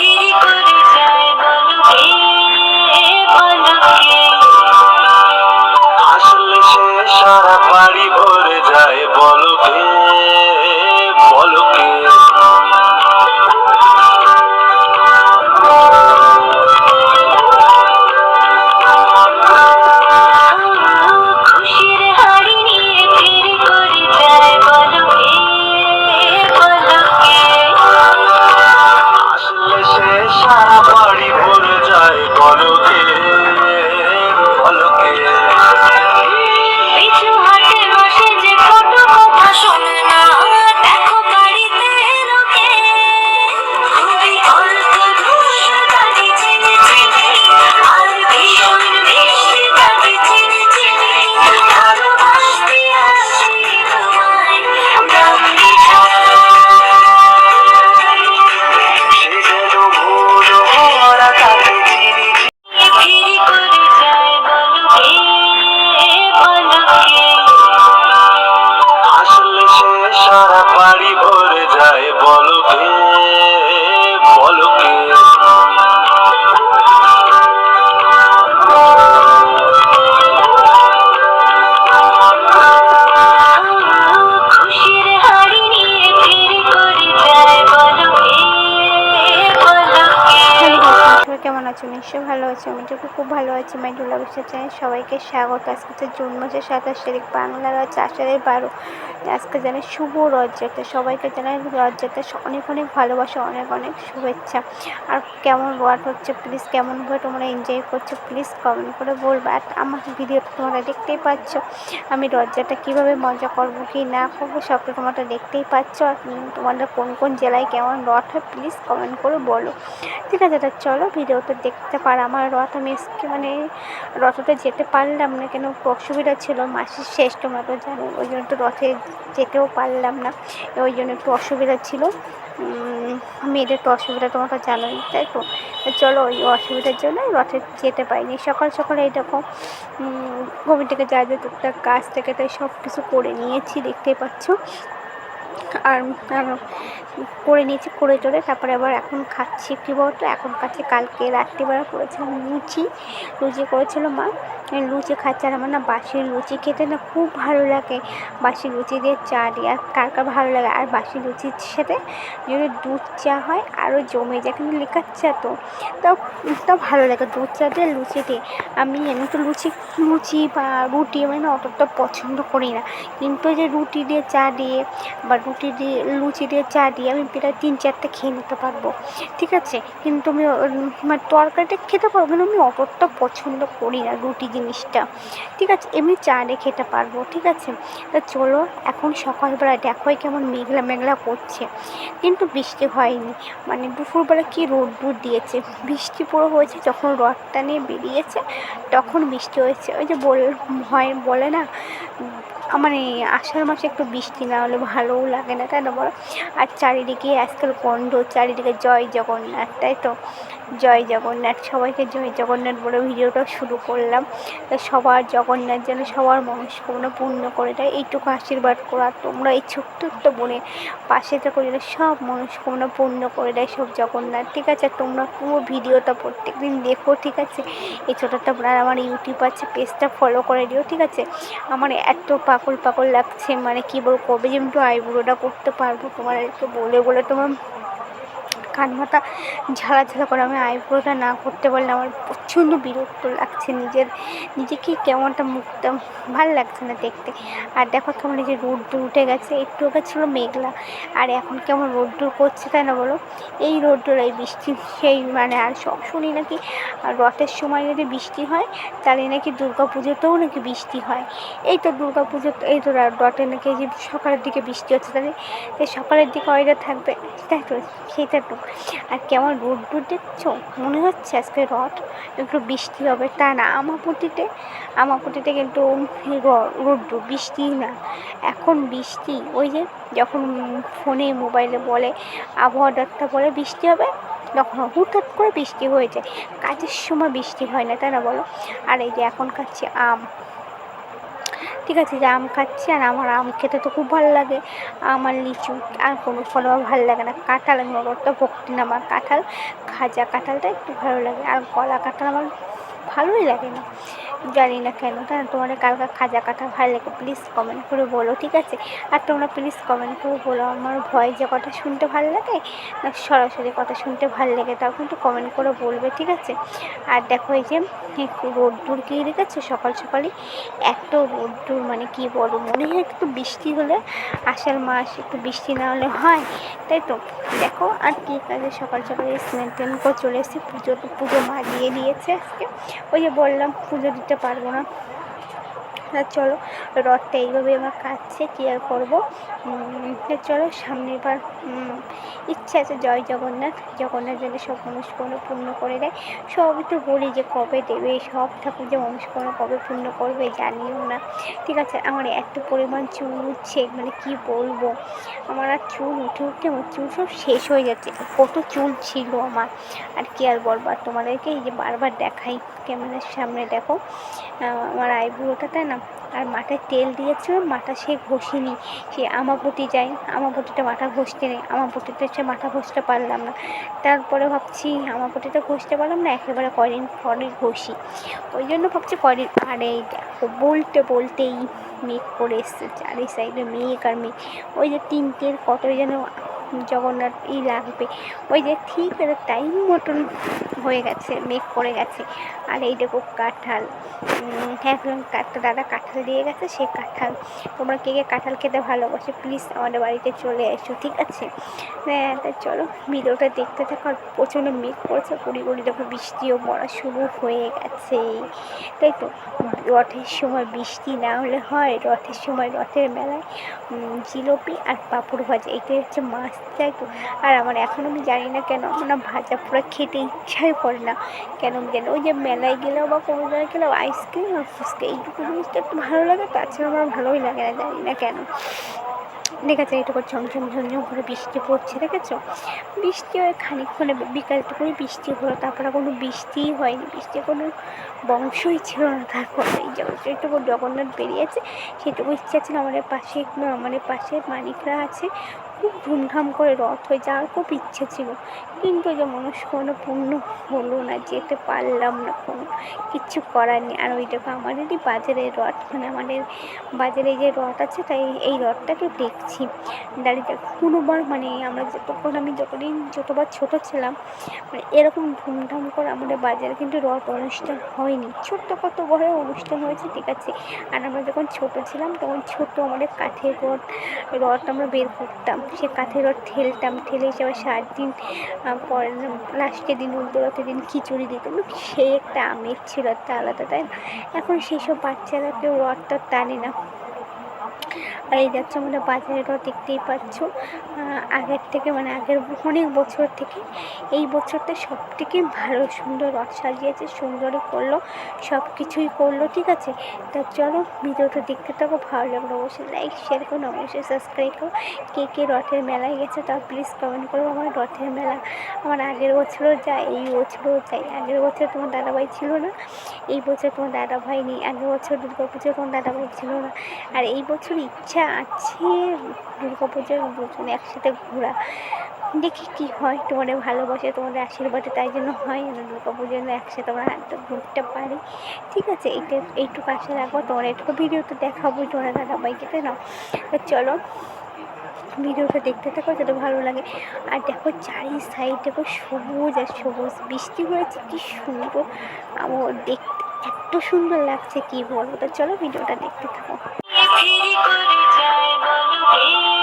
He নিশ্চয়ই ভালো আছো, আমি তো খুব ভালো আছি মাই ডুলা বিশ্বাস চ্যানেল সবাইকে স্বাগত। আজকে তো জুন মাসের সাতাশ তারিখ বাংলার হচ্ছে আষাঢ়ের বারো। আজকে জানাই শুভ রথযাত্রা সবাইকে জানাই রথযাত্রা অনেক অনেক ভালোবাসা, অনেক অনেক শুভেচ্ছা। আর কেমন রথ হচ্ছে প্লিজ কেমনভাবে তোমরা এনজয় করছ প্লিজ কমেন্ট করে বলবে। আর আমার ভিডিওটা তোমরা দেখতেই পাচ্ছ, আমি রথযাত্রা কীভাবে মজা করব, কি না করব, সবটা তোমরা দেখতেই পাচ্ছ। আর তোমাদের কোন কোন জেলায় কেমন রথ হয় প্লিজ কমেন্ট করে বলো। ঠিক আছে চলো ভিডিওটা দেখতে পারো। আমার রথ আমি মানে রথতে যেতে পারলাম না কেন অসুবিধা ছিল। মাসের শেষ তোমরা তো জানো ওই জন্য তো রথে যেতেও পারলাম না। ওই জন্য একটু অসুবিধা ছিল। মেয়েদের তো অসুবিধা তোমরা তো জানোই তাই তো? চলো ওই অসুবিধার জন্য রথে যেতে পারিনি। সকাল সকাল এই দেখো উম, থেকে যা যা টুকটাক কাজ থেকে তাই সব কিছু করে নিয়েছি দেখতেই পাচ্ছ। আর করে নিয়েছি, করে টোরে তারপরে আবার এখন খাচ্ছি কী বলতো? এখন খাচ্ছি, কালকে রাত্রিবেলা করেছিলাম লুচি। লুচি করেছিল মা। লুচি খাচ্ছে আর আমার না বাসির লুচি খেতে না খুব ভালো লাগে। বাসি লুচি দিয়ে চা দিয়ে, আর কার কার ভালো লাগে? আর বাসি লুচির সাথে যদি দুধ চা হয়, আরও জমে যায় কিন্তু লিকার চা তো। তাও ভালো লাগে দুধ চা দিয়ে, লুচি দিয়ে। আমি এমনি তো লুচি লুচি বা রুটি আমি না অতটা পছন্দ করি না। কিন্তু যে রুটি দিয়ে, চা দিয়ে বা রুটি দিয়ে, লুচি দিয়ে, চা দিয়ে আমি প্রায় তিন চারটে খেয়ে নিতে পারব। ঠিক আছে? কিন্তু আমি মানে তরকারিটা খেতে পারব কিন্তু আমি অতটা পছন্দ করি না রুটি জিনিসটা। ঠিক আছে? এমনি চা দিয়ে খেতে পারব, ঠিক আছে? তা চলো, এখন সকালবেলা দেখোই কেমন মেঘলা মেঘলা করছে। কিন্তু বৃষ্টি হয়নি। মানে দুপুরবেলা কি রোদ্দুর দিয়েছে। বৃষ্টি পুরো হয়েছে যখন রথটা নিয়ে বেরিয়েছে, তখন বৃষ্টি হয়েছে। ওই যে বল হয় বলে না? উম, মানে আষাঢ় মাসে একটু বৃষ্টি না হলে ভালোও লাগে না তাই না বলো? আর চারিদিকে আজকাল কণ্ঠ চারিদিকে জয় জগন্নাথ তাই তো? জয় জগন্নাথ, সবাইকে জয় জগন্নাথ বলে ভিডিওটা শুরু করলাম। সবার জগন্নাথ যেন সবার মনস্কামনা পূর্ণ করে দেয়, এইটুকু আশীর্বাদ করা। তোমরা এই ছোট্ট বোনের পাশে থেকে যেন সব মনস্কামনা পূর্ণ করে দেয় সব জগন্নাথ। ঠিক আছে, তোমরা পুরো ভিডিওটা প্রত্যেক দিন দেখো, ঠিক আছে? এই ছোটো একটা বোন আমার ইউটিউব আছে, পেজটা ফলো করে দিও, ঠিক আছে? আমার এত পাগল পাকল লাগছে মানে কী বলব, কবে যে আমি একটু আইব্রোটা করতে পারব তোমার একটু বলে বলে তোমার কান মাথা ঝালা ঝালা করে আমি আইব্রোটা না করতে পারলে আমার প্রচণ্ড বিরক্ত লাগছে নিজের, নিজেকে কেমনটা মুখটা ভালো লাগছে না দেখতে। আর দেখো কেমন এই যে রোদ্দুর উঠে গেছে, একটু আগে ছিল মেঘলা। আর এখন কেমন রোদ্দুর করছে তাই না বলো? এই রোদ্দুর এই বৃষ্টি, সেই মানে আর সব শুনি নাকি আর রথের সময় যদি বৃষ্টি হয়, তাহলে নাকি দুর্গা পুজোতেও নাকি বৃষ্টি হয়। এই তো দুর্গা পুজো এই তো রা- রথে নাকি যে সকালের দিকে বৃষ্টি হচ্ছে, তাহলে এই সকালের দিকে ওয়েদার থাকবে, তাই তো? সেটা তো। আর কেমন রোদ্দুর দেখছ? মনে হচ্ছে আজকে রথ। একটু বৃষ্টি হবে। তা না, আমাপুটিতে আমাপুটিতে কিন্তু র- রোদ্দুর বৃষ্টি না। এখন বৃষ্টি, ওই যে যখন ফোনে, মোবাইলে বলে, আবহাওয়া দত্তা বলে বৃষ্টি হবে, তখন হুটহাট করে বৃষ্টি হয়ে যায় কাজের সময় বৃষ্টি হয় না, তাই না বলো? আর এই যে এখন খাচ্ছি আম ঠিক আছে, যে আম খাচ্ছি আর আমার আম খেতে তো খুব ভালো লাগে। আমার লিচু আর কোনো ফল আমার ভালো লাগে না। কাঁঠাল আমি অতটা ভক্তি না, আমার কাঁঠাল, খাজা কাঁঠালটা একটু ভালো লাগে। আর কলা কাঁঠাল আমার ভালোই লাগে না। জানি না কেন, তাই তোমাদের কালকে খাজা কাঁঠাল ভালো লাগে প্লিজ কমেন্ট করে বলো, ঠিক আছে? আর তোমরা প্লিজ কমেন্ট করে বলো, আমার ভয় যে কথা শুনতে ভালো লাগে না সরাসরি কথা শুনতে ভালো লাগে, তাও কিন্তু কমেন্ট করে বলবে, ঠিক আছে? আর দেখো এই যে রোদ্দুর কি রেখেছে সকাল সকালই এত রোদ্দুর মানে কি বলব, মনে হয় একটু বৃষ্টি হলে আষাঢ় মাস একটু বৃষ্টি না হলে হয়, তাই তো? দেখো আর কি কাজে সকাল সকালে স্নান টান করে চলে এসেছি পুজো পুজো মা দিয়ে দিয়েছে আজকে। ওই যে বললাম, পুজো দিতে পারব না আর চলো রথটা এইভাবে আমার কাটছে কী আর করব চলো সামনে এবার ইচ্ছা আছে জয় জগন্নাথ। জগন্নাথ যেন সব মনস্কামনা পূর্ণ করে দেয়। সবই তো বলি যে কবে দেবে, সব ঠাকুর যে মনস্কামনা কবে পূর্ণ করবে জানিও না। ঠিক আছে, আমার এত পরিমাণ চুল উঠছে মানে কি বলব? আমার আর চুল উঠে উঠে আমার চুল সব শেষ হয়ে যাচ্ছে। কত চুল ছিল আমার। আর কি আর বলব? আর তোমাদেরকে এই যে বারবার দেখাই, ক্যামেরার সামনে দেখো। আমার আইব্রোটা, তাই না? আর মাথায় তেল দিয়েছে, মাথা সে ঘষিনি। সে আমাপটি যাই আমাপটিটা মাথা ঘষতে নেই আমাপটিতে সে মাথা ঘষতে পারলাম না। তারপরে ভাবছি আমাপটিটা ঘষতে পারলাম না, একেবারে কদিন পরে ঘষি। ওই জন্য ভাবছি কদিন আর দেখো, বলতে বলতেই মেঘ করে এসছে, চারি সাইডে মেঘ আর মেঘ। ওই যে তিনটের কত যেন জগন্নাথ ই লাগবে। ওই যে ঠিক টাইম মতন হয়ে গেছে মেঘ করে গেছে। আর এই দেখো কাঁঠাল। উম, একজন একটা দাদা কাঁঠাল দিয়ে গেছে সেই কাঁঠাল। তোমরা কে কে কাঁঠাল খেতে ভালোবাসো প্লিজ আমাদের বাড়িতে চলে এসো ঠিক আছে? হ্যাঁ তা চলো ভিডিওটা দেখতে থাকো। আর প্রচণ্ড মেঘ পড়েছে কুড়ি কুড়ি দেখো বৃষ্টিও পড়া শুরু হয়ে গেছে। তাই তো রথের সময় বৃষ্টি না হলে হয় রথের সময় রথের মেলায় জিলিপি আর পাঁপড় ভাজা। এটাই হচ্ছে মাছ তাই তো? আর আমার এখন আমি জানি না কেন আমার ভাজা পুরো খেতে ইচ্ছাই করে না। কেন আমি জানি? না। ওই যে মেলায় গেলেও বা কোনো জায়গায় গেলেও আইসক্রিম আর ফুচকা এইটুকু জিনিসটা একটু ভালো লাগে, তাছাড়া আমার ভালোই লাগে না, জানি না কেন। দেখা দেখেছ এইটুকু ঝমঝম ঝমঝম করে বৃষ্টি পড়ছে, দেখেছ? বৃষ্টি হয় খানিকক্ষণে বিকালটুকুই বৃষ্টি হলো, তারপরে কোনো বৃষ্টিই হয়নি। বৃষ্টির কোনো বংশই ছিল না তারপরে। এই যেটুকু জগন্নাথ বেরিয়েছে, সেটুকু ইচ্ছা ছিল আমাদের পাশে আমাদের পাশে মানিকরা আছে খুব ধুমধাম করে রথ হয়ে যাওয়ার খুব ইচ্ছে ছিল। কিন্তু যে মনস্কামনা পূর্ণ হলো না, যেতে পারলাম না কোনো। কিচ্ছু করার নেই। আর ওই দেখো আমাদেরই বাজারে রথ মানে আমাদের বাজারে যে রথ আছে তাই এই রথটাকে দেখছি। দাঁড়িয়ে কোনোবার মানে আমরা যতক্ষণ আমি যতদিন যতবার ছোটো ছিলাম মানে এরকম ধুমধাম করে আমাদের বাজারে কিন্তু রথ অনুষ্ঠান হয়নি। ছোট্ট কত বড় অনুষ্ঠান হয়েছে, ঠিক আছে। আর আমরা যখন ছোট ছিলাম, তখন ছোট আমাদের কাঠের রথ রথ আমরা বের করতাম। সে কাঠের রড ঠেলতাম ঠেলে এসে আবার সাত দিন পর লাস্টের দিন উল্টো রথের দিন খিচুড়ি দিত সেই সে একটা আমেজ ছিল, একটা আলাদা, তাই না? এখন সেসব বাচ্চারা কেউ রথটা টানে না আর এই যাচ্ছে বাজারে রথ দেখতেই পাচ্ছ। আগের থেকে মানে আগের অনেক বছর থেকে এই বছরটা সব থেকে ভালো, সুন্দর রথ সাজিয়েছে, সুন্দরই করল সব কিছুই করল, ঠিক আছে? তা চলো ভিডিওটা দেখতে থাকো, ভালো লাগল অবশ্যই লাইক শেয়ার করুন অবশ্যই সাবস্ক্রাইব করো। কে কে রথের মেলায় গেছে তা প্লিজ কমেন্ট করো, আমার রথের মেলা আমার আগের বছরও যায়, এই বছরও যাই আগের বছর তোমার দাদাভাই ছিল না, এই বছর তোমার দাদাভাই নেই, আগের বছর দুর্গা পুজো তোমার দাদাভাই ছিল না। আর এই বছর ইচ্ছা আছে দুর্গা পুজোর দুজনে একসাথে ঘোরা। দেখি কি হয়, তোমাদের ভালোবাসে, তোমাদের আশীর্বাদে তাই জন্য হয় যেন দুর্গা পুজো যেন একসাথে আমরা হাতটা ঘুরতে পারি। ঠিক আছে, এইটা, এইটুকু আশা রাখব। তোমার এইটুকু ভিডিও তো দেখাবোই তোমার দাদাভাইকে, তাই না? চলো, ভিডিওটা দেখতে থাকো, যাতে ভালো লাগে। আর দেখো চারি সাইড দেখো সবুজ আর সবুজ। বৃষ্টি হয়েছে, কি সুন্দর। আমার দেখতে এত সুন্দর লাগছে, কি বলব? তো চলো, ভিডিওটা দেখতে থাকো। ফিরে করে যায় বলো